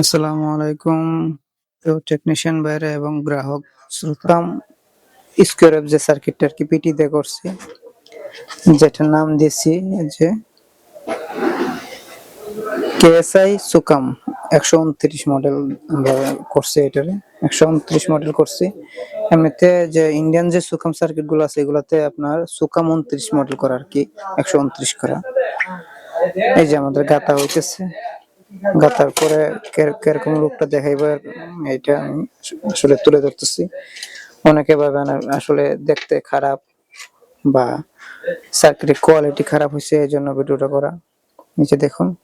আসসালামু আলাইকুম তো টেকনিশিয়ান বাইরে এবং গ্রাহক শ্রোতাম স্কোয়ার অফ যে সার্কিটটা আর কি পিটি দিয়ে করছি, যেটার নাম দিয়েছি যে কেএসআই সুকাম একশো উনত্রিশ মডেল আমরা করছি এটারে। একশো উনত্রিশ মডেল করছি। এমনিতে যে ইন্ডিয়ান যে সুকাম সার্কিটগুলো আছে, এগুলাতে আপনার সুকাম উনত্রিশ মডেল করা আর কি, একশো উনত্রিশ করা। এই যে আমাদের গাতা হইতেছে। গাতার পরে কে- কীরকম রূপটা দেখাইবো এটা আমি আসলে তুলে ধরতেছি। অনেকে ভাবেন আসলে দেখতে খারাপ বা সার্কিটের কোয়ালিটি খারাপ হয়েছে এই জন্য ভিডিওটা করা। নিচে দেখুন,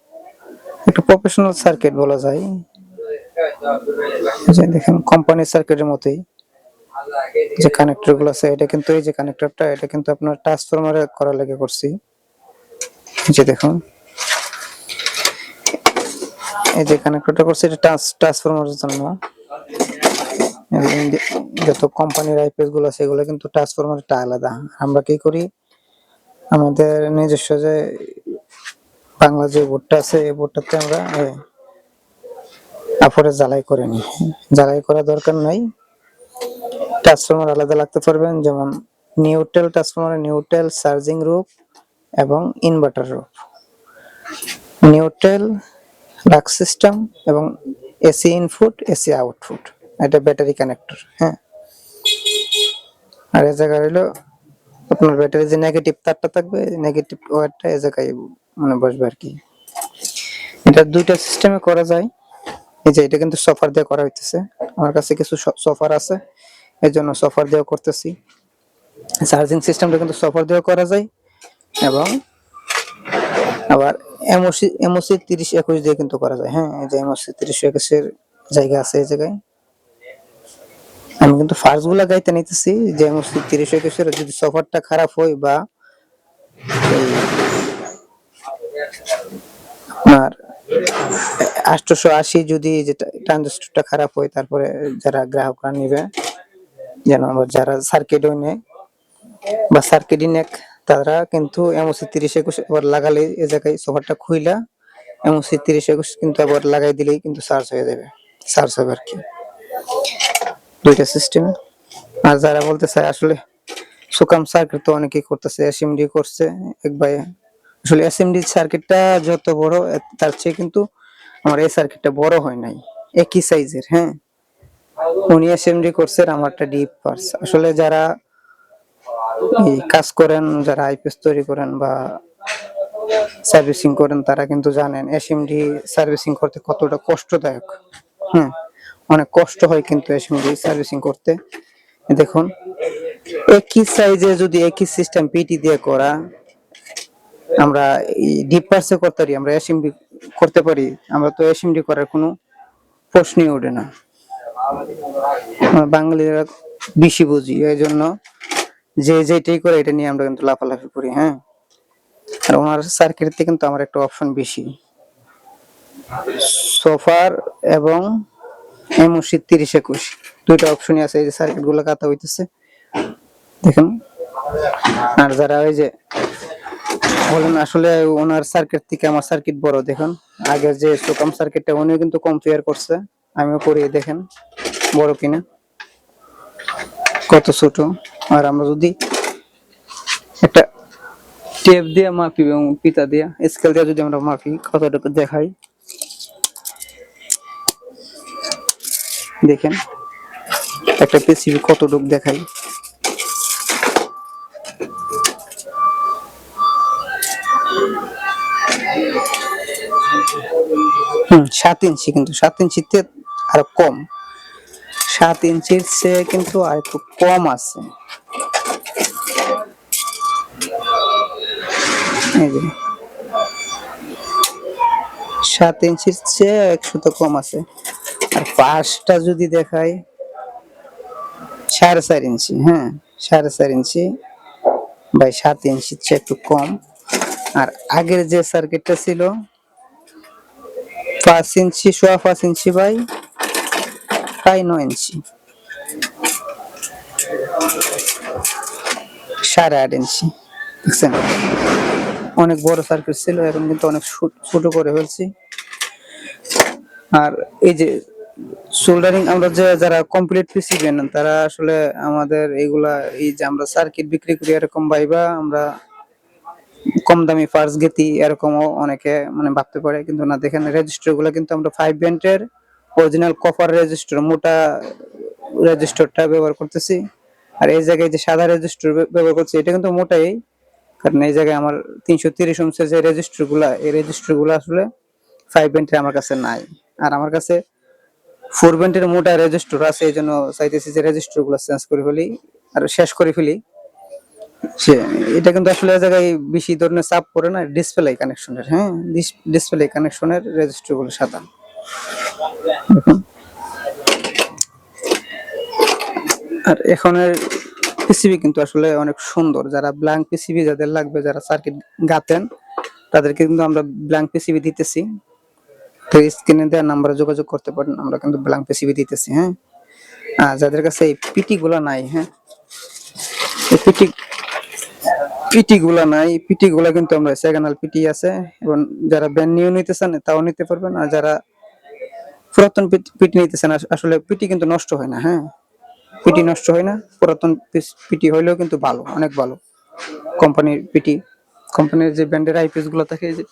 একটু প্রফেশনাল সার্কিট বলা যায়। যে দেখেন কোম্পানির সার্কিটের মতোই। যে কানেক্টরগুলো আছে, এটা কিন্তু এই যে কানেক্টরটা এটা কিন্তু আপনার ট্রান্সফরমারে করা লেগে করছি। যে দেখুন। এই যে কানেক্টরটা করছে, এটা ট্রান্সফরমারের জন্য। যত কোম্পানির আইপিএসগুলো আছে, এগুলো কিন্তু ট্রান্সফরমারটা আলাদা। আমরা কি করি? আমাদের নিজস্ব যে বাংলা যে বোর্ডটা আছে, এই বোর্ডটাতে আমরা আপরে জ্বালাই করে নিই। জ্বালাই করা দরকার নাই। ট্রান্সফরমার আলাদা লাগতে পারবেন, যেমন নিউট্রাল ট্রান্সফরমার নিউট্রাল চার্জিং রূপ এবং ইনভার্টার রূপ নিউট্রাল লাক্স সিস্টেম এবং এসি ইনপুট এসি আউটপুট এটা ব্যাটারি কানেক্টর হ্যাঁ। আর এ জায়গায় হলো আপনার ব্যাটারি যে নেগেটিভ তারটা থাকবে নেগেটিভ ওয়ারটা এ জায়গায় মানে বসবে আর কি। এটা দুইটা সিস্টেমে করা যায়। এই যে এটা কিন্তু সফার দিয়ে করা হইতেছে। আমার কাছে কিছু সফার আছে। এই জন্য সফার দিয়েও করতেছি। চার্জিং সিস্টেমটা কিন্তু সফার দিয়েও করা যায়। এবং আবার এমওসি এমওসি তিরিশ একুশ দিয়ে কিন্তু করা যায়। হ্যাঁ এই যে এমওসি তিরিশ একুশের জায়গা আছে এই জায়গায়। আমি কিন্তু ফার্স্টগুলা গাইতে নিতেছি যে এমওসি তিরিশ একুশের যদি সফারটা খারাপ হয় বা আপনার আটশোশো আশি যদি যেটা ট্রানজিস্টরটা খারাপ হয়, তারপরে যারা গ্রাহকরা নিবে, যেন যারা সার্কিটও নেয় বা সার্কিটই নেক তারা কিন্তু এমওসি তিরিশ একুশ আবার লাগালে এ জায়গায় সোফারটা খুইলা এমওসি তিরিশ একুশ কিন্তু আবার লাগাই দিলেই কিন্তু চার্জ হয়ে যাবে চার্জ হবে আর কি। দুইটা সিস্টেম আর যারা বলতে চায় আসলে সুকাম সার্কিট তো অনেকেই করতেছে এসএমডি করছে, এক ভাই। আসলে এসএমডি সার্কিটটা যত বড় তার চেয়ে কিন্তু আমার এই সার্কিটটা বড় হয় নাই, একই সাইজের হ্যাঁ। উনি এসএমডি করছে আমারটা ডিপ পার্স আসলে যারা কাজ করেন, যারা আইপিএস তৈরি করেন বা সার্ভিসিং করেন, তারা কিন্তু জানেন এসএমডি সার্ভিসিং করতে কতটা কষ্টদায়ক। হ্যাঁ অনেক কষ্ট হয় কিন্তু এসএমডি সার্ভিসিং করতে। দেখুন, একই সাইজে যদি একই সিস্টেম পিটি দিয়ে করা, আমরা ডিপ পার্সে করতে পারি, আমরা এসএমডি করতে পারি, আমরা তো এসএমডি করার কোনো প্রশ্নই ওঠে না। বাঙালিরা বেশি বুঝি, এই জন্য যে যেটাই করে, এটা নিয়ে আমরা কিন্তু লাফালাফি করি হ্যাঁ? আর ওনার সার্কিট থেকে কিন্তু আমার একটা অপশন বেশি। সোফার এবং এমওসি তিরিশ একুশ। দুইটা অপশনই আছে, এই যে সার্কিটগুলো কাটা হইতেছে। দেখুন। আর যারা ওই যে বলেন আসলে ওনার সার্কিট থেকে আমার সার্কিট বড়, দেখুন। আগের যে সুকাম সার্কিটটা উনিও কিন্তু কম্পেয়ার করছে। আমিও করিয়ে দেখেন। বড় কিনা। কত ছোট। আর আমরা যদি একটা টেপ দিয়ে মাপি এবং পিতা দিয়ে স্কেল দিয়ে যদি আমরা মাপি, কতটুকু দেখাই? দেখেন, একটা পিসিবি কতটুকু দেখাই? হুম, সাত ইঞ্চি কিন্তু, সাত ইঞ্চিতে আরও কম। সাত ইঞ্চির চেয়ে কিন্তু আর একটু কম আছে। সাত ইঞ্চির চেয়ে একশো তো কম আছে। আর পাঁচটা যদি দেখাই, সাড়ে চার ইঞ্চি হ্যাঁ সাড়ে চার ইঞ্চি বাই সাত ইঞ্চির চেয়ে একটু কম। আর আগের যে সার্কিটটা ছিল, পাঁচ ইঞ্চি সোয়া পাঁচ ইঞ্চি বাই প্রায় নয় ইঞ্চি। সাড়ে আট ইঞ্চি, দেখছেন? অনেক বড় সার্কিট ছিল এখন কিন্তু অনেক ছোট- করে ফেলছি। আর এই যে সোল্ডারিং আমরা যে যারা কমপ্লিট পিসিবি নেন, তারা আসলে আমাদের এইগুলা, এই যে আমরা সার্কিট বিক্রি করি এরকম ভাইবা, আমরা কম দামি ফার্স গেতি এরকমও অনেকে মানে ভাবতে পারে। কিন্তু না, দেখেন রেজিস্টারগুলো কিন্তু আমরা ফাইভ ব্যান্ডের অরিজিনাল কপার রেজিস্টার মোটা রেজিস্টারটা ব্যবহার করতেছি। আর এই জায়গায় যে সাদা রেজিস্টার ব্যবহার করছি, এটা কিন্তু মোটাই কারণ এই জায়গায় আমার তিনশো তিরিশ অংশের যে রেজিস্টারগুলা এই রেজিস্টারগুলো আসলে ফাইভ ব্যান্ডের আমার কাছে নাই। আর আমার কাছে ফোর ব্যান্ডের মোটা রেজিস্টার আছে, এই জন্য চাইতেছি যে রেজিস্টারগুলো চেঞ্জ করে ফেলি আর শেষ করে ফেলি। সে এটা কিন্তু আসলে এই জায়গায় বেশি ধরনের চাপ পড়ে না ডিসপ্লে কানেকশনের হ্যাঁ? ডিসপ্লে কানেকশনের রেজিস্টারগুলো সাদা। আর এখনের পিসিবি কিন্তু আসলে অনেক সুন্দর। যারা ব্ল্যাঙ্ক পিসিবি যাদের লাগবে, যারা সার্কিট গাতেন তাদেরকে কিন্তু আমরা ব্ল্যাঙ্ক পিসিবি দিতেছি। তো স্ক্রিনে দেওয়ার নাম্বারে যোগাযোগ করতে পারেন, আমরা কিন্তু ব্ল্যাঙ্ক পিসিবি দিতেছি হ্যাঁ? আর যাদের কাছে এই পিটি গুলা নাই হ্যাঁ? পিটি পিটি গুলা নাই পিটি গুলা কিন্তু আমরা সেকেন্ডাল পিটি আছে, এবং যারা ব্যান্ড নিয়ে নিতে চান তাও নিতে পারবেন। আর যারা পুরাতন পিটি নিতে চান আসলে পিটি কিন্তু নষ্ট হয় না হ্যাঁ? পিটি নষ্ট হয় না, পুরাতন পিটি হইলেও কিন্তু ভালো, অনেক ভালো। কোম্পানির পিটি, কোম্পানির যে ব্র্যান্ডের আইপিএসগুলো থাকে যে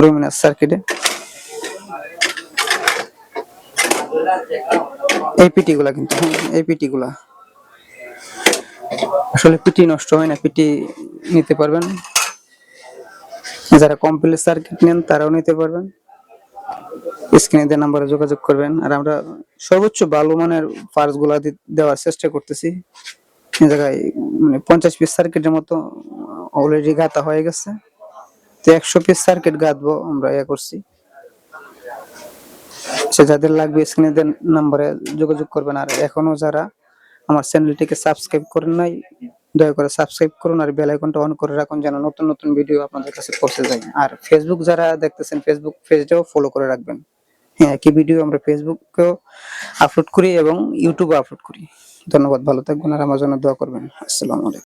রুমিনাস সার্কিটে এই পিটি গুলা কিন্তু এই পিটি গুলা আসলে পিটি নষ্ট হয় না, পিটি নিতে পারবেন। যারা কমপ্লিট সার্কিট নেন, তারাও নিতে পারবেন। স্ক্রিনে দেওয়া নাম্বারে যোগাযোগ করবেন। আর আমরা সর্বোচ্চ ভালো মানের পার্টসগুলা দেওয়ার চেষ্টা করতেছি। এই জায়গায় মানে পঞ্চাশ পিস সার্কিটের মতো অলরেডি গাঁথা হয়ে গেছে। তো একশো পিস সার্কিট গাঁথবো আমরা ইয়ে করছি। সে যাদের লাগবে স্ক্রিনে দেন নাম্বারে যোগাযোগ করবেন। আর এখনও যারা আমার চ্যানেলটিকে সাবস্ক্রাইব করেন নাই, দয়া করে সাবস্ক্রাইব করুন আর বেল আইকনটা অন করে রাখুন যেন নতুন নতুন ভিডিও আপনাদের কাছে পৌঁছে যায়। আর ফেসবুক যারা দেখতেছেন ফেসবুক পেজটাও ফলো করে রাখবেন। হ্যাঁ একই ভিডিও আমরা ফেসবুকেও আপলোড করি এবং ইউটিউবে আপলোড করি। ধন্যবাদ, ভালো থাকবেন আর আমার জন্য দোয়া করবেন। আসসালামু আলাইকুম।